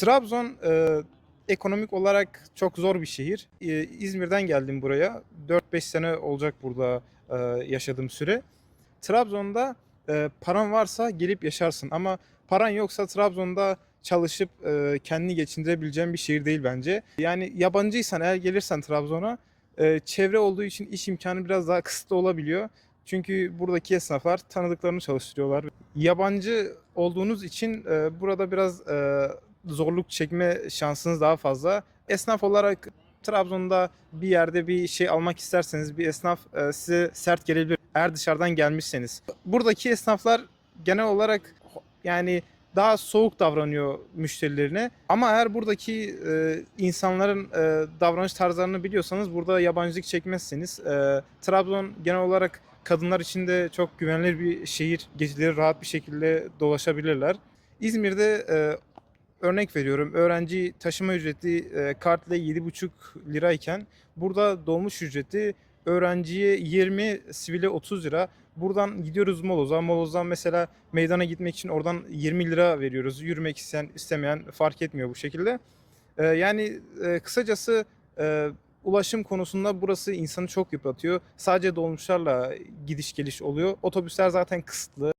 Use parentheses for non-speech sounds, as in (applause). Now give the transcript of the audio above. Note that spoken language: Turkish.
Trabzon e, ekonomik olarak çok zor bir şehir. E, İzmir'den geldim buraya. 4-5 sene olacak burada e, yaşadığım süre. Trabzon'da e, paran varsa gelip yaşarsın ama paran yoksa Trabzon'da çalışıp e, kendini geçindirebileceğin bir şehir değil bence. Yani yabancıysan eğer gelirsen Trabzon'a e, çevre olduğu için iş imkanı biraz daha (laughs) kısıtlı olabiliyor. Çünkü buradaki esnaflar tanıdıklarını çalıştırıyorlar. Yabancı olduğunuz için e, burada biraz e, zorluk çekme şansınız daha fazla. Esnaf olarak Trabzon'da bir yerde bir şey almak isterseniz bir esnaf e, size sert gelebilir eğer dışarıdan gelmişseniz. Buradaki esnaflar genel olarak yani daha soğuk davranıyor müşterilerine. Ama eğer buradaki e, insanların e, davranış tarzlarını biliyorsanız burada yabancılık çekmezseniz e, Trabzon genel olarak kadınlar için de çok güvenilir bir şehir. Geceleri rahat bir şekilde dolaşabilirler. İzmir'de e, örnek veriyorum öğrenci taşıma ücreti e, kartla 7,5 lirayken burada dolmuş ücreti öğrenciye 20, sivile 30 lira. Buradan gidiyoruz Moloz'a. Moloz'dan mesela meydana gitmek için oradan 20 lira veriyoruz. Yürümek isteyen istemeyen fark etmiyor bu şekilde. E, yani e, kısacası e, ulaşım konusunda burası insanı çok yıpratıyor. Sadece dolmuşlarla gidiş geliş oluyor. Otobüsler zaten kısıtlı.